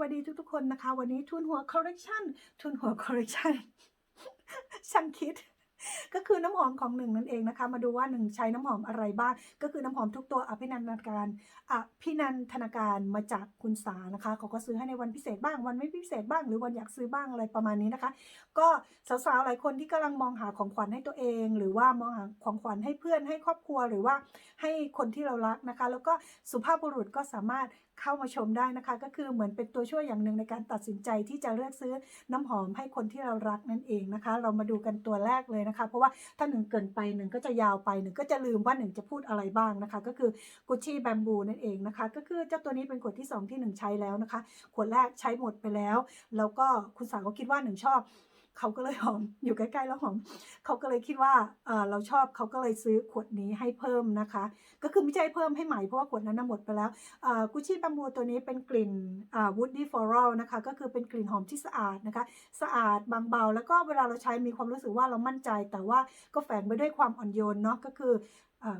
วัสดีทุกๆคนนะคะ วันนี้ทุนหัวคอร์เรคชันทุนหัวคอร์เรคชันช่างคิด ก็คือน้ำหอมของหนึ่งนั่นเองนะคะ มาดูว่าหนึ่งใช้น้ำหอมอะไรบ้าง ก็คือน้ำหอมทุกตัวอภินันทนาการอภินันทนาการมาจากคุณสานะคะเขาก็ซื้อให้ในวันพิเศษบ้าง วันไม่พิเศษบ้าง หรือวันอยากซื้อบ้างอะไรประมาณนี้นะคะ ก็สาวๆหลายคนที่กำลังมองหาของขวัญให้ตัวเอง หรือว่ามองหาของขวัญให้เพื่อนให้ครอบครัวหรือว่าให้คนที่เรารักนะคะ แล้วก็สุภาพบุรุษก็สามารถ เข้ามาชมได้นะคะ ก็คือเหมือนเป็นตัวช่วยอย่างหนึ่งในการตัดสินใจที่จะเลือกซื้อน้ำหอมให้คนที่เรารักนั่นเองนะคะ เรามาดูกันตัวแรกเลยนะคะ เพราะว่าถ้าหนึ่งเกินไปหนึ่งก็จะยาวไปหนึ่งก็จะลืมว่าหนึ่งจะพูดอะไรบ้างนะคะ ก็คือกุชชี่แบมบูนั่นเองนะคะ ก็คือเจ้าตัวนี้เป็นขวดที่สองที่หนึ่งใช้แล้วนะคะ ขวดแรกใช้หมดไปแล้ว แล้วก็คุณสาวก็คิดว่าหนึ่งชอบ เขาก็เลยหอมอยู่ใกล้ๆแล้วหอมเขาก็เลยคิดว่าเราชอบเขาก็เลยซื้อขวดนี้ให้เพิ่มนะคะ ก็คือไม่ใช่เพิ่มให้ใหม่เพราะว่าขวดนั้นหมดไปแล้วกุชชี่บัมบูตัวนี้เป็นกลิ่นวูดดี้ฟลอรัลนะคะก็คือเป็นกลิ่นหอมที่สะอาดนะคะ สะอาดบางเบา แล้วก็เวลาเราใช้มีความรู้สึกว่าเรามั่นใจ แต่ว่าก็แฝงไปด้วยความอ่อนโยนเนาะก็คือ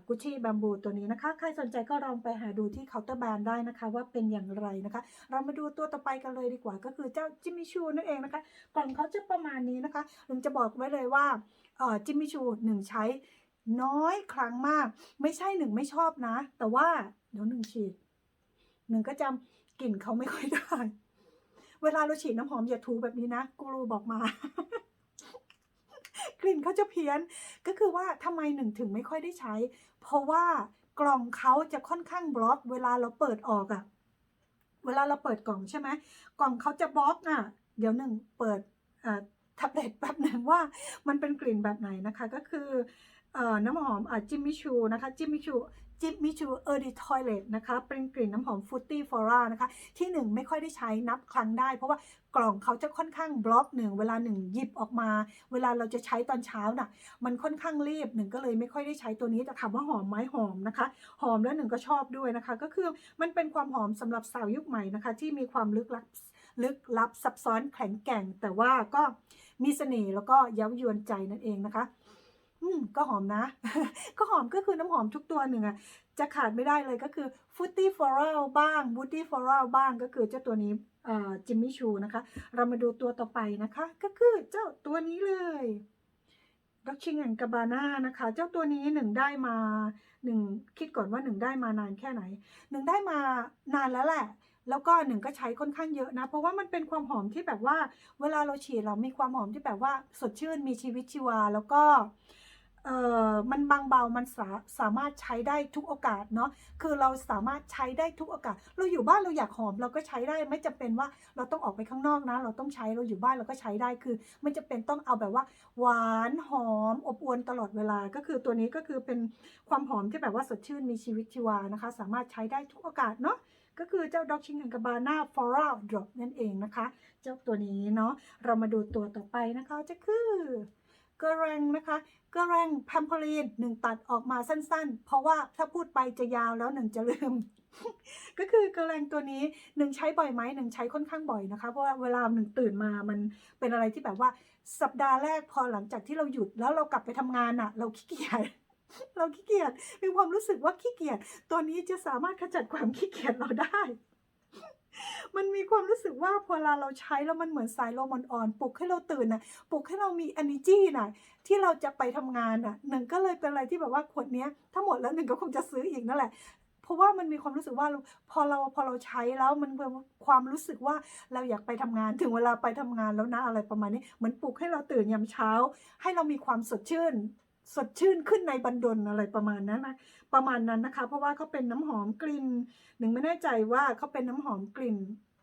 กุชชี่บัมบูตัวนี้นะคะ ใครสนใจก็ลองไปหาดูที่เคาน์เตอร์แบรนด์ได้นะคะ ว่าเป็นอย่างไรนะคะ เรามาดูตัวต่อไปกันเลยดีกว่า ก็คือเจ้าจิมมิชูนั่นเองนะคะกล่องเขาจะประมาณนี้นะคะหนึ่งจะบอกไว้เลยว่าจิมมิชูหนึ่งใช้น้อยครั้งมาก ไม่ใช่หนึ่งไม่ชอบนะ แต่ว่าเดี๋ยวหนึ่งฉีดหนึ่งก็จำกลิ่นเขาไม่ค่อยได้ เวลาเราฉีดน้ำหอมอย่าถูแบบนี้นะกูรูบอกมา ลิ่นเขาจะเพี้ยน ก็คือว่าทำไมหนึ่งถึงไม่ค่อยได้ใช้ เพราะว่ากล่องเขาจะค่อนข้างบล็อก เวลาเราเปิดออกอะเวลาเราเปิดกล่องใช่ไหมกล่องเขาจะบล็อกอะเดี๋ยวหนึ่งเปิดแท็บเล็ตแบบหนึ่งว่ามันเป็นกลิ่นแบบไหนนะคะ ก็คือ น้ำหอมจิมมิชูนะคะจิมมิชูจิมมิชูเออร์ดิทอยเลตนะคะ เป็นกลิ่นน้ำหอมฟุตตี้ฟลอรานะคะ ที่หนึ่งไม่ค่อยได้ใช้นับครั้งได้ เพราะว่ากล่องเขาจะค่อนข้างบล็อกหนึ่งเวลาหนึ่งหยิบออกมา เวลาเราจะใช้ตอนเช้าน่ะมันค่อนข้างรีบหนึ่งก็เลยไม่ค่อยได้ใช้ตัวนี้แต่ถามว่าหอมไหมหอมนะคะ หอมแล้วหนึ่งก็ชอบด้วยนะคะ ก็คือมันเป็นความหอมสำหรับสาวยุคใหม่นะคะ ที่มีความลึกลับลึกลับซับซ้อนแข็งแกร่ง แต่ว่าก็มีเสน่ห์แล้วก็เย้ายวนใจนั่นเองนะคะ อืมก็หอมนะ ก็หอมก็คือน้ำหอมทุกตัวหนึ่งอะจะขาดไม่ได้เลยก็คือฟุตตี้ฟลอรัลบ้างบูตี้ฟลอรัลบ้างก็คือเจ้าตัวนี้จิมมี่ชูนะคะ เรามาดูตัวต่อไปนะคะ ก็คือเจ้าตัวนี้เลยด็อกชิงแอนกาบาน่านะคะ เจ้าตัวนี้หนึ่งได้มาหนึ่งคิดก่อนว่าหนึ่งได้มานานแค่ไหนหนึ่งได้มานานแล้วแหละ แล้วก็หนึ่งก็ใช้ค่อนข้างเยอะนะ เพราะว่ามันเป็นความหอมที่แบบว่า เวลาเราฉีดเรามีความหอมที่แบบว่าสดชื่นมีชีวิตชีวาแล้วก็ เอ่อมันบางเบา มันสาสามารถใช้ได้ทุกโอกาสเนาะ คือเราสามารถใช้ได้ทุกโอกาส เราอยู่บ้านเราอยากหอมเราก็ใช้ได้ ไม่จำเป็นว่าเราต้องออกไปข้างนอกนะ เราต้องใช้ เราอยู่บ้านเราก็ใช้ได้ คือไม่จำเป็นต้องเอาแบบว่า หวานหอมอบอวลตลอดเวลา ก็คือตัวนี้ก็คือเป็นความหอมที่แบบว่าสดชื่นมีชีวิตชีวานะคะ สามารถใช้ได้ทุกโอกาสเนาะก็คือเจ้าด็อกชิงกับาน่าฟอรัลดรอปนั่นเองนะคะ เจ้าตัวนี้เนาะเรามาดูตัวต่อไปนะคะจะคือ เกรแงนะคะเกรแงแพมโพลีนหนึ่งตัดออกมาสั้นๆ เพราะว่าถ้าพูดไปจะยาวแล้วหนึ่งจะลืม ก็คือเกรแงตัวนี้หนึ่งใช้บ่อยไหมหนึ่งใช้ค่อนข้างบ่อยนะคะ เพราะว่าเวลาหนึ่งตื่นมามันเป็นอะไรที่แบบว่า สัปดาห์แรกพอหลังจากที่เราหยุดแล้วเรากลับไปทำงานอะเราขี้เกียจเราขี้เกียจมีความรู้สึกว่าขี้เกียจตัวนี้จะสามารถขจัดความขี้เกียจเราได้ มันมีความรู้สึกว่าพอเราเราใช้แล้วมันเหมือนสายลมอ่อนๆปลุกให้เราตื่นนะปลุกให้เรามี energy นะที่เราจะไปทำงานอะหนึ่งก็เลยเป็นอะไรที่แบบว่าขวดนี้ถ้าหมดแล้วหนึ่งก็คงจะซื้ออีกนั่นแหละเพราะว่ามันมีความรู้สึกว่าพอเราพอเราใช้แล้วมันเป็นความรู้สึกว่าเราอยากไปทำงานถึงเวลาไปทำงานแล้วนะอะไรประมาณนี้เหมือนปลุกให้เราตื่นยามเช้า ให้เรามีความสดชื่น สดชื่นขึ้นในบันดลอะไรประมาณนั้นนะประมาณนั้นนะคะ เพราะว่าเขาเป็นน้ำหอมกลิ่นหนึ่งไม่แน่ใจว่าเขาเป็นน้ำหอมกลิ่น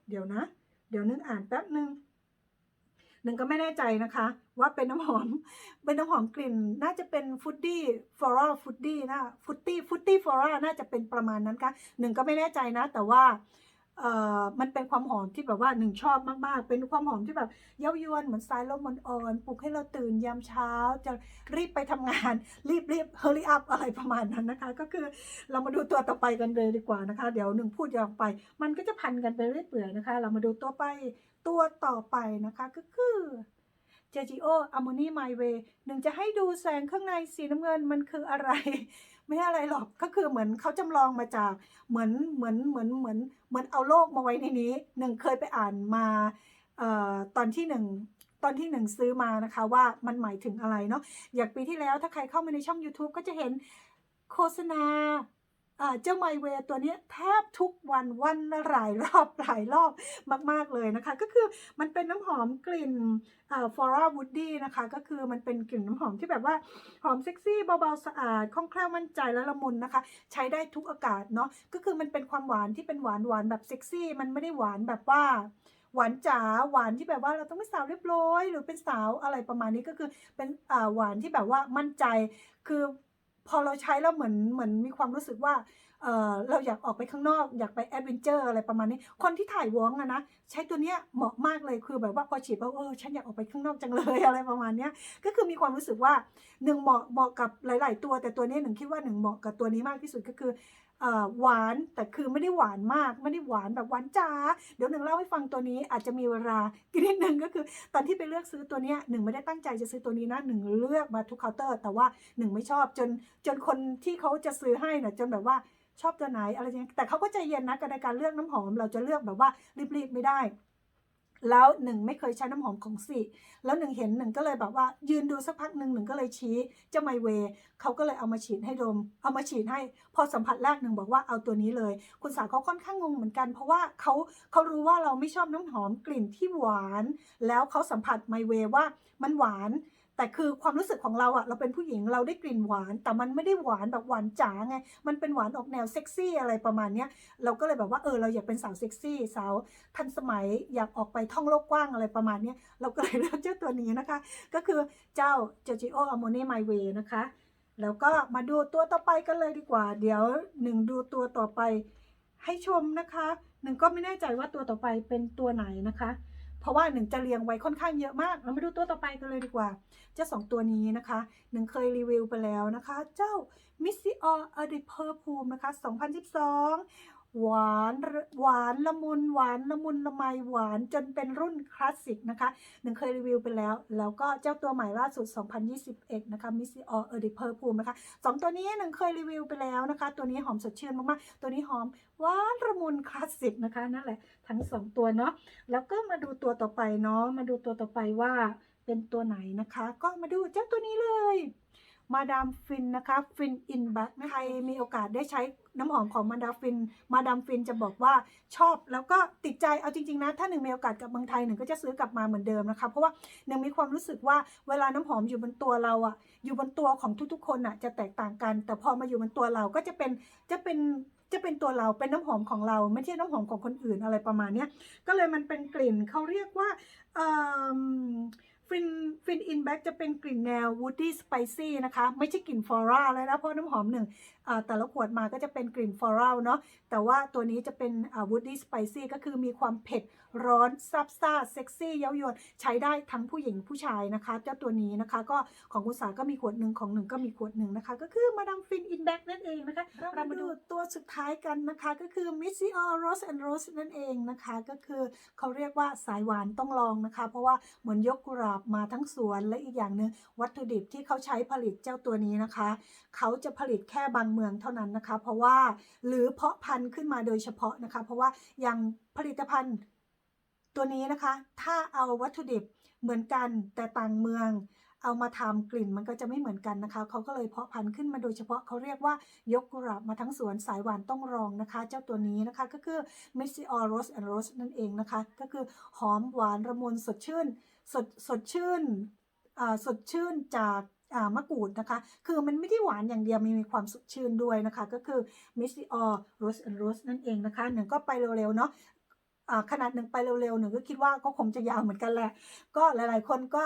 เดี๋ยวนะ เดี๋ยวนึกอ่านแป๊บนึงหนึ่งก็ไม่แน่ใจนะคะ ว่าเป็นน้ำหอมเป็นน้ำหอมกลิ่น น่าจะเป็นฟุตดี้ฟลอรัลฟุตดี้นะฟุตตี้ฟุตตี้ฟลอรัลน่าจะเป็นประมาณนั้นค่ะหนึ่งก็ไม่แน่ใจนะ แต่ว่า เอ่อมันเป็นความหอมที่แบบว่าหนึ่งชอบมากๆ เป็นความหอมที่แบบเย้ายวนเหมือนสายลมอ่อนๆปลุกให้เราตื่นยามเช้า จะรีบไปทำงาน รีบรีบ hurry up อะไรประมาณนั้นนะคะ ก็คือเรามาดูตัวต่อไปกันเลยดีกว่านะคะ เดี๋ยวหนึ่งพูดยาวไป มันก็จะพันกันไปเรื่อยเปื่อยนะคะ เรามาดูตัวไปตัวต่อไปนะคะก็คือ j g o a m m o n i My Way หนึ่งจะให้ดูแสงข้างในสีน้ำเงินมันคืออะไร ไม่ใช่อะไรหรอกก็คือเหมือนเขาจำลองมาจากเหมือนเหมือนเหมือนเหมือนเหมือนเอาโลกมาไว้ในนี้หนึ่งเคยไปอ่านมาออตอนที่หนึ่งตอนที่หนึ่งซื้อมานะคะว่ามันหมายถึงอะไรเนาะอย่างปีที่แล้วถ้าใครเข้ามาในช่อง YouTube ก็จะเห็นโฆษณา เจ้าไมเวตัวนี้แทบทุกวันวันละหลายรอบหลายรอบมาก ๆ เลยนะคะ ก็คือมันเป็นน้ำหอมกลิ่นฟอร่าวูดดี้นะคะ ก็คือมันเป็นกลิ่นน้ำหอมที่แบบว่า หอมเซ็กซี่เบา ๆ สะอาดคล่องแคล่วมั่นใจและละมุนนะคะ ใช้ได้ทุกอากาศเนาะก็คือมันเป็นความหวานที่เป็นหวานหวานแบบเซ็กซี่มันไม่ได้หวานแบบว่าหวานจ๋าหวานที่แบบว่าเราต้องเป็นสาวเรียบร้อย หรือเป็นสาวอะไรประมาณนี้ก็คือเป็นหวานที่แบบว่ามั่นใจ คือ พอเราใช้แล้วเหมือนเหมือนมีความรู้สึกว่าเออเราอยากออกไปข้างนอกอยากไปแอดเวนเจอร์อะไรประมาณนี้ คนที่ถ่ายวองอะนะใช้ตัวเนี้ยเหมาะมากเลยคือแบบว่าพอฉีดแล้วเออฉันอยากออกไปข้างนอกจังเลยอะไรประมาณเนี้ยก็คือมีความรู้สึกว่าหนึ่งเหมาะเหมาะกับหลาย ๆ ตัวแต่ตัวนี้หนึ่งคิดว่าหนึ่งเหมาะกับตัวนี้มากที่สุดก็คือเอ่อ หวานแต่คือไม่ได้หวานมาก ไม่ได้หวานแบบหวานจ้าเดี๋ยวหนึ่งเล่าให้ฟังตัวนี้อาจจะมีเวลากินนิดนึงก็คือ ตอนที่ไปเลือกซื้อตัวนี้หนึ่งไม่ได้ตั้งใจจะซื้อตัวนี้นะหนึ่งเลือกมาทุกเคาน์เตอร์ แต่ว่าหนึ่งไม่ชอบจนจนคนที่เขาจะซื้อให้นะ่ะจนแบบว่าชอบตัวไหนอะไรอย่างเงี้ยแต่เขาก็ใจเย็นนะในการเลือกน้ำหอม เราจะเลือกแบบว่ารีบๆไม่ได้ แล้วหนึ่งไม่เคยใช้น้ำหอมของสิแล้วหนึ่งเห็นหนึ่งก็เลยแบบว่ายืนดูสักพักหนึ่งหนึ่งก็เลยชี้เจ้าไมเวย์เขาก็เลยเอามาฉีดให้ดม เอามาฉีดให้ พอสัมผัสแรกหนึ่งบอกว่าเอาตัวนี้เลย คุณสาวเขาค่อนข้างงงเหมือนกัน เพราะว่าเขาเขารู้ว่าเราไม่ชอบน้ำหอมกลิ่นที่หวาน แล้วเขาสัมผัสไมเวย์ว่ามันหวาน แต่คือความรู้สึกของเราอะเราเป็นผู้หญิงเราได้กลิ่นหวาน แต่มันไม่ได้หวานแบบหวานจ๋าไง มันเป็นหวานออกแนวเซ็กซี่อะไรประมาณเนี้ยเราก็เลยแบบว่าเออเราอยากเป็นสาวเซ็กซี่สาวทันสมัยอยากออกไปท่องโลกกว้างอะไรประมาณเนี้ยเราก็เลยเลือกเจ้าตัวนี้นะคะ ก็คือเจ้า Giorgio Armani My Way นะคะ แล้วก็มาดูตัวต่อไปกันเลยดีกว่า เดี๋ยวหนึ่งดูตัวต่อไปให้ชมนะคะ หนึ่งก็ไม่แน่ใจว่าตัวต่อไปเป็นตัวไหนนะคะ เพราะว่าหนึ่งจะเรียงไว้ค่อนข้างเยอะมาก เรามาดูตัวต่อไปกันเลยดีกว่า เจ้าสองตัวนี้นะคะหนึ่งเคยรีวิวไปแล้วนะคะ เจ้า Missy Or a d i p e r p u m e นะคะ 2012 หวานหวานละมุนหวานละมุนละไมหวานจนเป็นรุ่นคลาสสิกนะคะหนึ่งเคยรีวิวไปแล้ว แล้วก็เจ้าตัวใหม่ล่าสุด 2021 นะคะ Missy Or a d i p e r p u m e นะคะสองตัวนี้หนึ่งเคยรีวิวไปแล้วนะคะ ตัวนี้หอมสดชื่นมากๆ ตัวนี้หอมหวานละมุนคลาสสิกนะคะนั่นแหละทั้งสองตัวเนาะแล้วก็มาดูตัวต่อไปเนาะมาดูตัวต่อไปว่าเป็นตัวไหนนะคะ ก็มาดูเจ้าตัวนี้เลย มาดามฟินนะคะฟินอินแบ็กใครมีโอกาสได้ใช้น้ำหอมของมาดามฟิน มาดามฟินจะบอกว่าชอบแล้วก็ติดใจเอาจริงๆนะ ถ้าหนึ่งมีโอกาสกลับเมืองไทยหนึ่งก็จะซื้อกลับมาเหมือนเดิมนะคะ เพราะว่าหนึ่งมีความรู้สึกว่าเวลาน้ำหอมอยู่บนตัวเราอะอยู่บนตัวของทุกๆ คนอะจะแตกต่างกัน แต่พอมาอยู่บนตัวเราก็จะเป็นจะเป็นจะเป็นตัวเราเป็นน้ำหอมของเรา ไม่ใช่น้ำหอมของคนอื่นอะไรประมาณเนี้ยก็เลยมันเป็นกลิ่นเขาเรียกว่า ฟินฟินอินแบ็กจะเป็นกลิ่นแนววูดดี้สไปซี่นะคะ ไม่ใช่กลิ่นฟลอราแลยนะเพราะน้ำหอมหนึ่งแต่ละขวดมาก็จะเป็นกลิ่นฟลอร่าเนาะแต่ว่าตัวนี้จะเป็นวูดดี้สไปซี่ก็คือมีความเผ็ด ร้อนซับซ่าเซ็กซี่เย้ายวนใช้ได้ทั้งผู้หญิงผู้ชายนะคะ เจ้าตัวนี้นะคะ ก็ของคุณสาก็มีขวดหนึ่งของหนึ่งก็มีขวดหนึ่งนะคะ ก็คือมาดามฟินอินแบ็กนั่นเองนะคะเรามาดูตัวสุดท้ายกันนะคะก็คือ Missy Or Rose and Rose นั่นเองนะคะ ก็คือเขาเรียกว่าสายหวานต้องลองนะคะ เพราะว่าเหมือนยกกุหลาบมาทั้งสวนและอีกอย่างหนึ่งวัตถุดิบที่เขาใช้ผลิตเจ้าตัวนี้นะคะ เขาจะผลิตแค่บางเมืองเท่านั้นนะคะ เพราะว่าหรือเพาะพันธุ์ขึ้นมาโดยเฉพาะนะคะ เพราะว่าอย่างผลิตภัณฑ์ ตัวนี้นะคะ ถ้าเอาวัตถุดิบเหมือนกันแต่ต่างเมือง เอามาทำกลิ่นมันก็จะไม่เหมือนกันนะคะ เขาก็เลยเพาะพันธุ์ขึ้นมาโดยเฉพาะเขาเรียกว่ายกกุหลาบมาทั้งสวนสายหวานต้องรองนะคะ เจ้าตัวนี้นะคะก็คือ Missy Or Rose and Rose นั่นเองนะคะ ก็คือหอมหวานระมุนสดชื่น สดสดชื่นอ่าสดชื่นจากมะกรูดนะคะ คือมันไม่ได้หวานอย่างเดียวมันมีความสดชื่นด้วยนะคะ ก็คือ Missy Or Rose and Rose นั่นเองนะคะ หนึ่งก็ไปเร็วๆเนาะ ขนาดหนึ่งไปเร็วๆหนึ่งก็คิดว่าก็คงจะยาวเหมือนกันแหละ ก็หลายๆ คนก็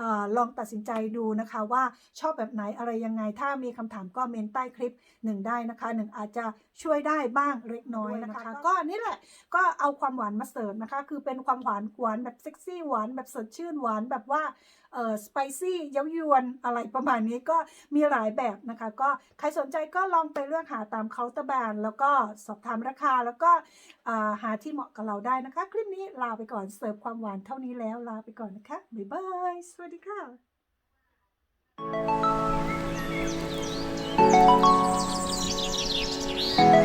อาลองตัดสินใจดูนะคะว่าชอบแบบไหนอะไรยังไง ถ้ามีคำถามก็เมนใต้คลิปหนึ่งได้นะคะหนึ่งอาจจะช่วยได้บ้างเล็กน้อยนะคะ ก็นี่แหละก็เอาความหวานมาเสริมนะคะ คือเป็นความหวานหวานแบบเซ็กซี่หวานแบบสดชื่นหวานแบบว่า เอ่อสไปซี่เย้ายวนอะไรประมาณนี้ก็มีหลายแบบนะคะ ก็ใครสนใจก็ลองไปเลือกหาตามเคาน์เตอร์แบรนด์แล้วก็สอบถามราคาแล้วก็หาที่เหมาะกับเราได้นะคะ คลิปนี้ลาไปก่อนเสิร์ฟความหวานเท่านี้แล้วลาไปก่อนนะคะ บ๊ายบาย สวัสดีค่ะ